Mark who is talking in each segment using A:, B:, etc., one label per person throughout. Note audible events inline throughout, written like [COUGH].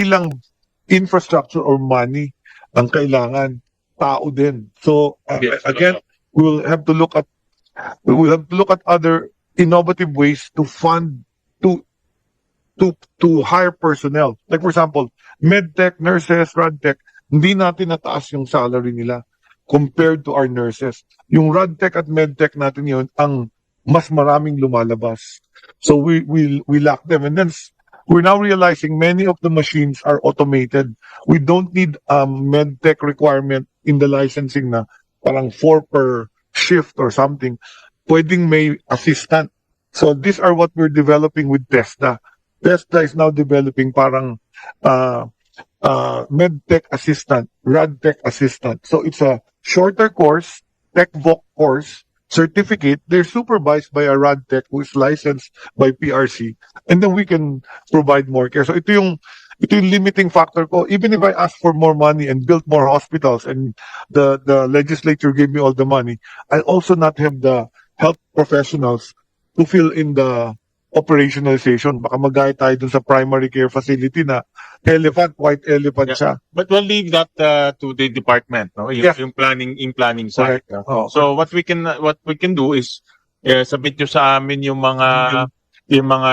A: hindi lang infrastructure or money ang kailangan, tao din. So, uh,
B: Yes.
A: again, we will have to look at we will have to look at other innovative ways to fund to to to hire personnel. Like for example, medtech, nurses, radtech, hindi natin nataas yung salary nila compared to our nurses. Yung radtech at medtech natin yun ang mas maraming lumalabas. So we we we lack them and then we're now realizing many of the machines are automated. We don't need a um medtech requirement in the licensing na parang four per shift or something. Pwedeng may assistant. So these are what we're developing with Tesla. Tesla is now developing parang uh, uh, medtech assistant, radtech assistant. So it's a shorter course, TechVoc course, certificate. They're supervised by a radtech who is licensed by PRC. And then we can provide more care. So ito yung ito yung limiting factor ko. Even if I ask for more money and build more hospitals and the, the legislature gave me all the money, I also not have the health professionals to fill in the operationalization. Baka magaya tayo dun sa primary care facility na elephant, white elephant
B: Yeah.
A: siya.
B: But we'll leave that uh, to the department, no? Yung,
A: Yeah.
B: yung planning, in planning side.
A: Correct.
B: no?
A: Oh.
B: So what we can what we can do is eh, submit nyo sa amin yung mga yung mga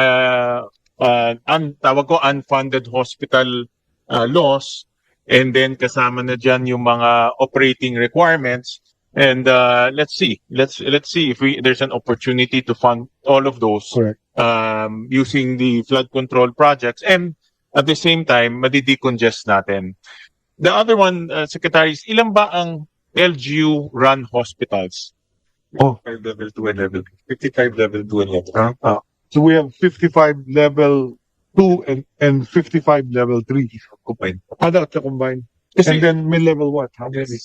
B: uh, un, tawag ko unfunded hospital uh, laws and then kasama na diyan yung mga operating requirements and uh, let's see let's let's see if we there's an opportunity to fund all of those
A: Correct.
B: um, using the flood control projects and at the same time madi-decongest natin the other one uh, secretary is ilan ba ang LGU run hospitals
A: Oh.
B: level 2 and level 55 level 2 and level
A: Ah. So we have 55 level 2 and, and 55 level 3.
B: combined.
A: Ah, that's a combined.
B: Kasi,
A: and then may level what? How many?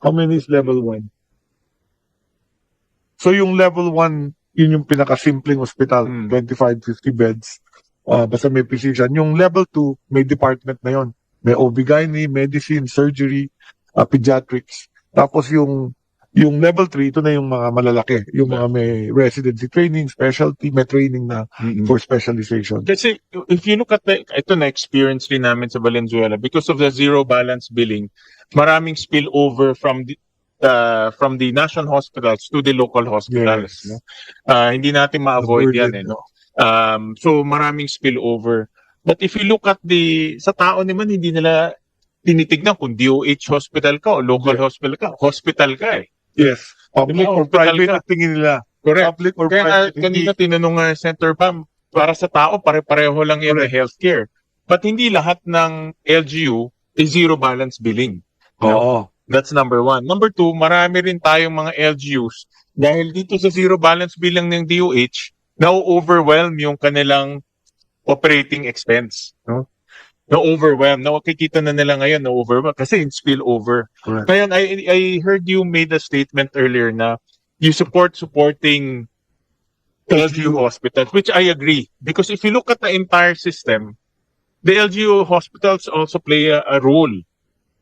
A: How many is level 1? So yung level 1, yun yung pinakasimpleng hospital,
B: Hmm.
A: 25, 50 beds. Uh, basta may physician. Yung level 2, may department na yon. May OB-GYN, medicine, surgery, uh, pediatrics. Tapos yung yung level 3, ito na yung mga malalaki. Yung mga may residency training, specialty, may training na
B: Mm-mm.
A: for specialization.
B: Kasi if you look at the, ito na experience rin namin sa Valenzuela because of the zero balance billing, maraming spill over from the uh, from the national hospitals to the local hospitals.
A: Yes.
B: No? Uh, hindi natin ma-avoid yan. Eh, no? Um, so maraming spill over. But if you look at the, sa tao naman, hindi nila tinitignan kung DOH hospital ka o local
A: Yeah.
B: hospital ka. Hospital ka eh.
A: Yes. Public
B: Diba,
A: or private
B: ka.
A: ang tingin nila.
B: Correct.
A: Public or
B: Kaya
A: private.
B: kanina tinanong nga Center Pam, para sa tao, pare-pareho lang yan ng healthcare. But hindi lahat ng LGU is zero balance billing.
A: Oo.
B: That's number one. Number two, marami rin tayong mga LGUs dahil dito sa zero balance billing ng DOH, na-overwhelm yung kanilang operating expense. No? Na-overwhelm. Nakikita na nila ngayon, na-overwhelm kasi in spillover.
A: Correct.
B: Ngayon, I, I heard you made a statement earlier na you support supporting LGU hospitals, which I agree. Because if you look at the entire system, the LGU hospitals also play a, a role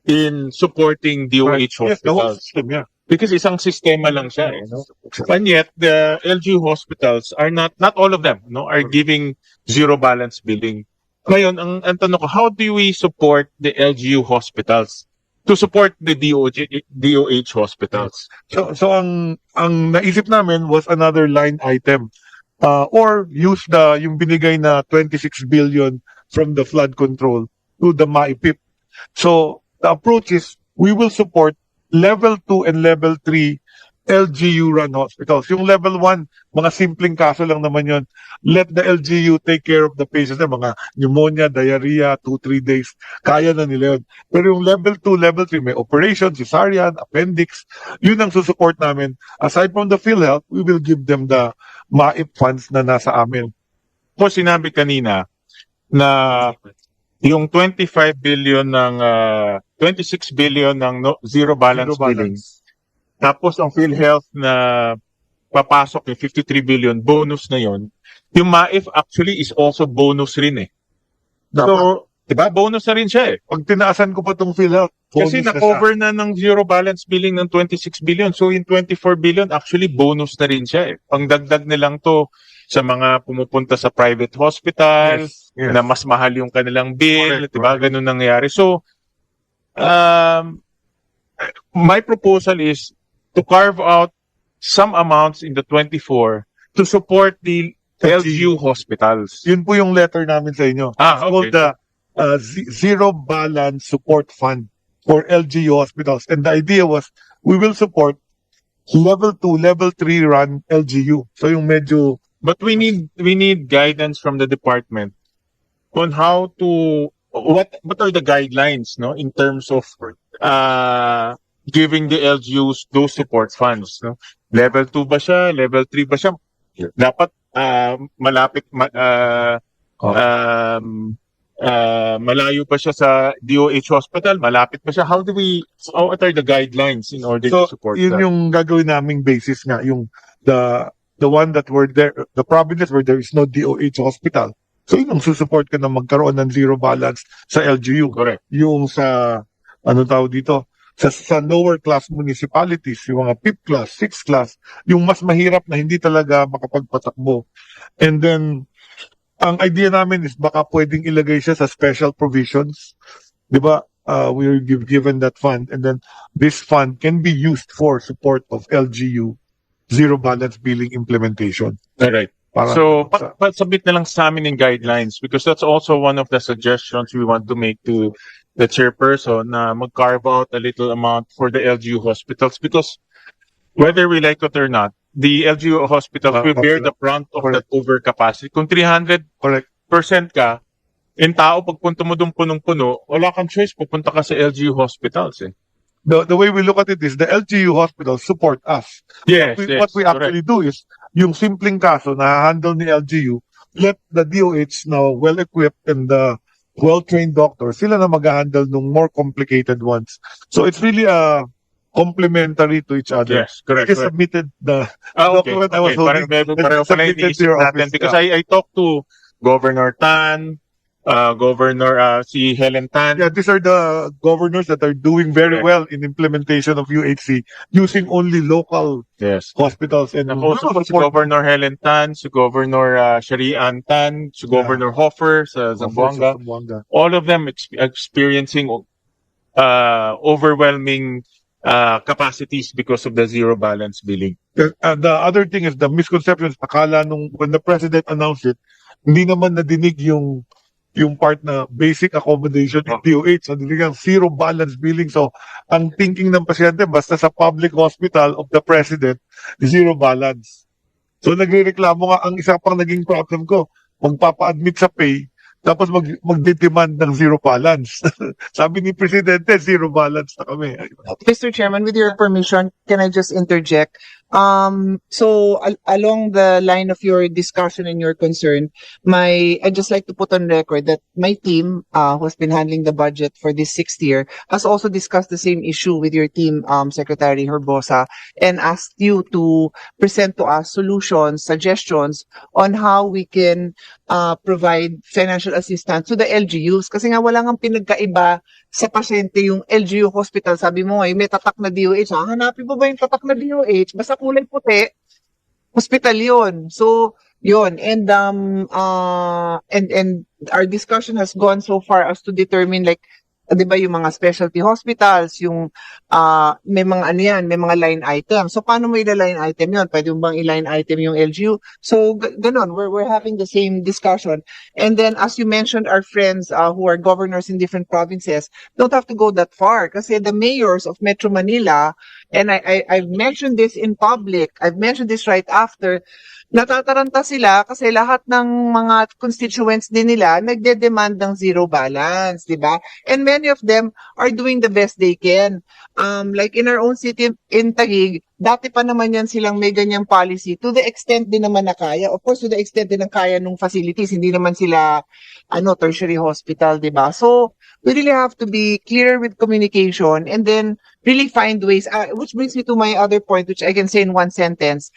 B: in supporting DOH
A: Yes, the whole
B: hospitals.
A: system, yeah.
B: Because isang sistema lang siya, eh, no? And yet, the LGU hospitals are not, not all of them, no, are giving zero balance billing. Ngayon, ang, ang tanong ko, how do we support the LGU hospitals to support the DOH, DOH hospitals?
A: So, so ang, ang naisip namin was another line item. Uh, or use the, yung binigay na 26 billion from the flood control to the MAIPIP. So, the approach is, we will support level 2 and level 3 LGU run hospitals. Yung level 1, mga simpleng kaso lang naman yon. Let the LGU take care of the patients na mga pneumonia, diarrhea, 2-3 days. Kaya na nila yun. Pero yung level 2, level 3, may operation, cesarean, appendix, yun ang susupport namin. Aside from the PhilHealth, we will give them the MAIP funds na nasa amin.
B: Po sinabi kanina na yung 25 billion ng ah, 26 billion ng no- zero balance
A: Zero
B: billing. Tapos ang PhilHealth na papasok yung 53 billion bonus na yon. Yung MAIF actually is also bonus rin eh.
A: Dapat.
B: So Diba? Bonus na rin siya eh.
A: Pag tinaasan ko pa tong PhilHealth,
B: Kasi
A: bonus na
B: na-cover na ng zero balance billing ng 26 billion. So in 24 billion, actually bonus na rin siya eh. Pangdagdag nilang to sa mga pumupunta sa private hospital,
A: Yes, yes.
B: na mas mahal yung kanilang bill,
A: Correct,
B: 'di ba? Ganun nangyayari. So um my proposal is to carve out some amounts in the 24 to support the LGU hospitals.
A: Yun po yung letter namin sa inyo.
B: Ah,
A: It's called
B: okay.
A: the uh, Z- Zero Balance Support Fund for LGU hospitals. And the idea was, we will support level 2, level 3 run LGU. So yung medyo,
B: But we need we need guidance from the department on how to what what are the guidelines no in terms of uh giving the LGUs those support funds no level 2 ba siya level 3 ba siya dapat uh, malapit ma, uh,
A: Oh.
B: um uh, malayo pa siya sa DOH hospital malapit pa siya how do we how what are the guidelines in order
A: so
B: to support
A: yun
B: that
A: yung gagawin naming basis nga, yung the the one that were there, the provinces where there is no DOH hospital. So yun ang susupport ka na magkaroon ng zero balance sa LGU.
B: correct
A: yung sa ano tawag dito sa, sa lower class municipalities, yung mga 5th class, 6th class, yung mas mahirap na hindi talaga makapagpatakbo. And then, ang idea namin is baka pwedeng ilagay siya sa special provisions. Di ba? Uh, we give, given that fund and then this fund can be used for support of LGU zero balance billing implementation.
B: all right
A: Para,
B: So, pa- pa- submit na lang sa amin yung guidelines because that's also one of the suggestions we want to make to the chairperson na mag-carve out a little amount for the LGU hospitals because whether we like it or not, the LGU hospitals
A: Ah,
B: will bear the brunt of that overcapacity. Kung 300%
A: correct.
B: ka, in tao, pagpunta mo doon punong-puno, wala kang choice, pupunta ka sa LGU hospitals eh.
A: The, the way we look at it is the LGU hospitals support us.
B: Yes,
A: we,
B: yes,
A: what we
B: correct.
A: actually do is, yung simpleng kaso na handle ni LGU, let the DOH now well-equipped and the well-trained doctors, sila na mag-handle ng more complicated ones. So it's really uh, complementary to each other.
B: Yes, correct,
A: I just
B: correct.
A: submitted the,
B: Ah, okay.
A: document I was
B: okay.
A: Holding,
B: pareho pala
A: submitted to
B: iniisip
A: your
B: natin
A: office,
B: because I, I talked to Governor Tan, uh, Governor uh, si Helen Tan.
A: yeah, these are the governors that are doing very
B: Correct.
A: well in implementation of UHC using only local
B: Yes.
A: hospitals and
B: ko si Governor Helen Tan, si Governor uh, Sharian Tan, si Governor Hoffer sa Zamboanga.
A: Zamboanga.
B: All of them ex- experiencing uh, overwhelming uh, capacities because of the zero balance billing.
A: The, uh, the other thing is the misconceptions. Akala nung when the president announced it, hindi naman nadinig yung yung part na basic accommodation
B: Oh.
A: DOH. So, niligang zero balance billing. So, ang thinking ng pasyente, basta sa public hospital of the president, zero balance. So, nagrereklamo nga, ang isa pang naging problem ko, magpapa-admit sa pay, tapos mag, magdidemand ng zero balance. [LAUGHS] Sabi ni Presidente, zero balance na kami.
C: Mr. Chairman, with your permission, can I just interject? Um, so al- along the line of your discussion and your concern, my I'd just like to put on record that my team, uh, who has been handling the budget for this sixth year, has also discussed the same issue with your team, um, Secretary Herbosa, and asked you to present to us solutions, suggestions on how we can uh, provide financial assistance to the LGUs. Kasi nga wala nga pinagkaiba sa pasyente yung LGU hospital, sabi mo ay may tatak na DOH. Ha? Hanapin mo ba yung tatak na DOH? Basta kulay puti, hospital yun. So, yun. And, um, uh, and, and our discussion has gone so far as to determine like, ah, di ba yung mga specialty hospitals, yung uh, may mga ano yan, may mga line item. So, paano mo ila-line item yun? Pwede bang i-line item yung LGU? So, ganun, we're, we're having the same discussion. And then, as you mentioned, our friends uh, who are governors in different provinces, don't have to go that far kasi the mayors of Metro Manila and I, I I've mentioned this in public I've mentioned this right after natataranta sila kasi lahat ng mga constituents din nila nagde-demand ng zero balance, di ba? And many of them are doing the best they can. Um, like in our own city in Taguig, dati pa naman yan silang may ganyang policy to the extent din naman na kaya. Of course, to the extent din ng kaya ng facilities, hindi naman sila ano tertiary hospital, di ba? So, we really have to be clear with communication and then really find ways, uh, which brings me to my other point, which I can say in one sentence,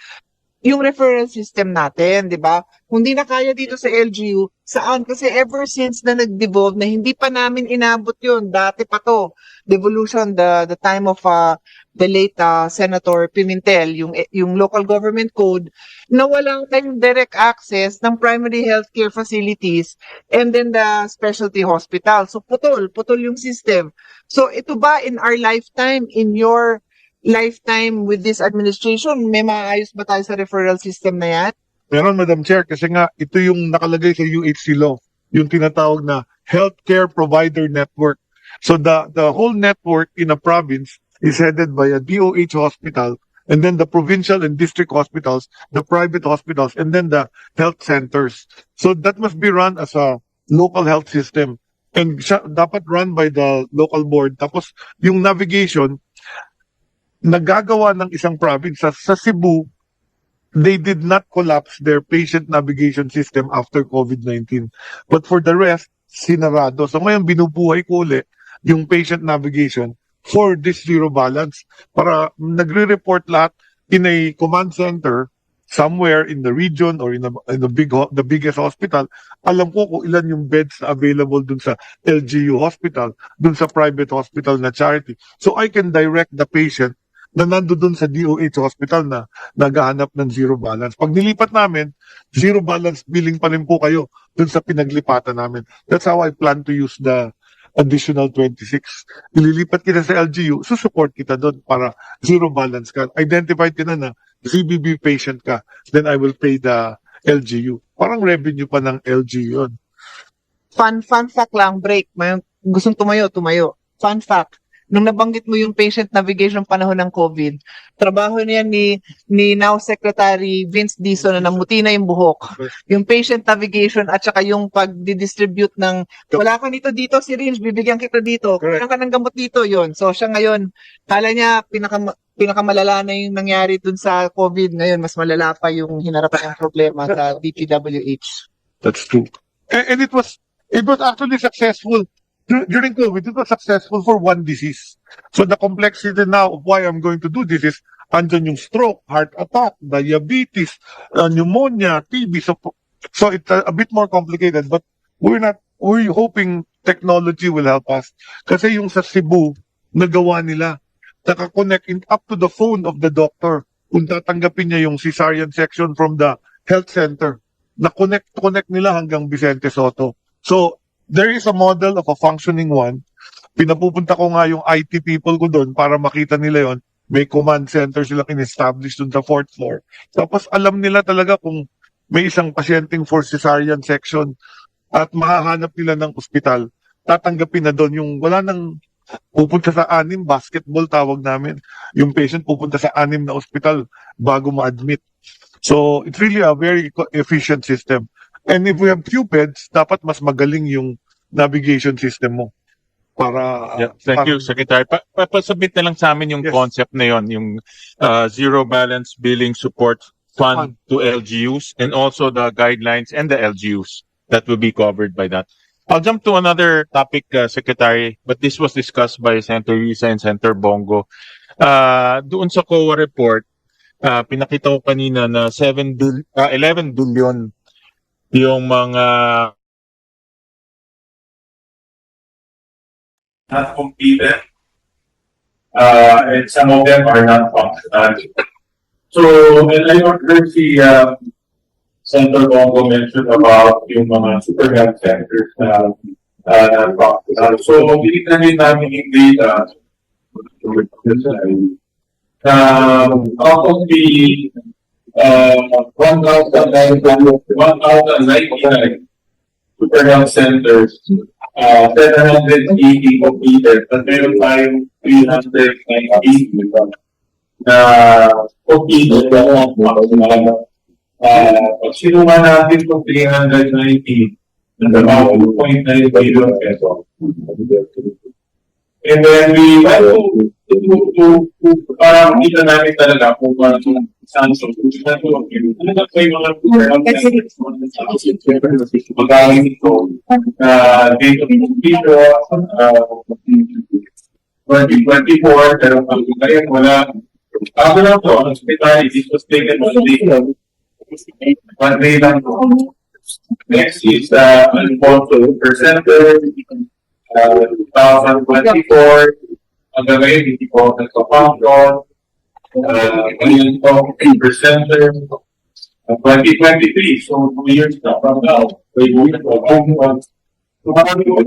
C: yung referral system natin, di ba? Kung di na kaya dito sa LGU, Saan? Kasi ever since na nag-devolve na hindi pa namin inabot yun. Dati pa to. Devolution, the, the time of uh, the late uh, Senator Pimentel, yung, yung local government code, na walang tayong direct access ng primary healthcare facilities and then the specialty hospital. So putol, putol yung system. So ito ba in our lifetime, in your lifetime with this administration, may maayos ba tayo sa referral system na yan?
A: Meron, Madam Chair, kasi nga, ito yung nakalagay sa UHC law, yung tinatawag na Healthcare Provider Network. So the, the whole network in a province is headed by a DOH hospital, and then the provincial and district hospitals, the private hospitals, and then the health centers. So that must be run as a local health system. And dapat run by the local board. Tapos, yung navigation, nagagawa ng isang province sa, Cebu, they did not collapse their patient navigation system after COVID-19. But for the rest, sinarado. So ngayon binubuhay ko uli yung patient navigation for this zero balance para nagre-report lahat in a command center somewhere in the region or in the, in the big the biggest hospital alam ko kung ilan yung beds available dun sa LGU hospital dun sa private hospital na charity so I can direct the patient na nando dun sa DOH hospital na naghahanap ng zero balance. Pag nilipat namin, zero balance billing pa rin po kayo dun sa pinaglipatan namin. That's how I plan to use the additional 26. Ililipat kita sa LGU, susupport kita doon para zero balance ka. Identified ka na na ZBB patient ka, then I will pay the LGU. Parang revenue pa ng LGU yun.
C: Fun, fun fact lang, break. May gustong tumayo, tumayo. Fun fact. Nung nabanggit mo yung patient navigation panahon ng COVID, trabaho niya ni, ni now Secretary Vince Dizon na namuti na yung buhok. Yung patient navigation at saka yung pag-distribute ng, wala ka nito dito, syringe, bibigyan kita dito. Kailangan ka ng gamot dito, yon So siya ngayon, kala niya pinaka, pinakamalala na yung nangyari dun sa COVID. Ngayon, mas malala pa yung hinarapan ng problema sa DPWH.
A: That's true. And, and it was it was actually successful during COVID. It was successful for one disease. So the complexity now of why I'm going to do this is andyan yung stroke, heart attack, diabetes, uh, pneumonia, TB. So so it's a, a bit more complicated, but we're not we're hoping technology will help us. Kasi yung sa Cebu, nagawa nila. Naka-connect in, up to the phone of the doctor. Kung tatanggapin niya yung cesarean section from the health center na-connect connect nila hanggang Vicente Soto. So, there is a model of a functioning one. Pinapupunta ko nga yung IT people ko doon para makita nila yon. May command center silang in-establish doon sa fourth floor. Tapos alam nila talaga kung may isang pasyenteng for cesarean section at mahahanap nila ng ospital. Tatanggapin na doon yung wala nang pupunta sa anim, basketball tawag namin. Yung patient pupunta sa anim na ospital bago ma-admit. So, it's really a very efficient system. And if we have beds, dapat mas magaling yung navigation system mo. Para,
B: Yeah, thank you, Secretary. Pa papasubmit na lang sa amin yung
A: Yes.
B: concept na yon, yung uh, zero balance billing support fund to LGUs and also the guidelines and the LGUs that will be covered by that. I'll jump to another topic, uh, Secretary, but this was discussed by Senator Risa and Senator Bongo. Uh, doon sa COA report, uh, pinakita ko kanina na 7 bil- uh, 11 billion yung mga
D: not completed. Uh, and some of them are not functional. So, and I heard si, uh, Senator Bongo mentioned about yung mga super health centers na, uh, na functional. So, binigyan rin namin yung data. Um, out of the, uh, one thousand nine, one thousand ninety-nine super health centers, uh, 780 completed, but meron tayong 390 na completed na uh, pag sinuma natin itong 390, it's about 2.9 billion peso. And then we went to, to, to, to para makita namin talaga kung ano yung saan sa kung ano ano yung mga super health centers magaling ito uh, date of uh, 2024, pero pag ngayon wala. Ako lang to, ang hospitality, this was taken one day. One day lang.
B: Next is, uh, Alfonso Presenter, uh, 2024. Hanggang ngayon, hindi po nagpa-function. Uh, ngayon po, presenter, uh, 2023, so two years na from now. So, yun po, kung, marami po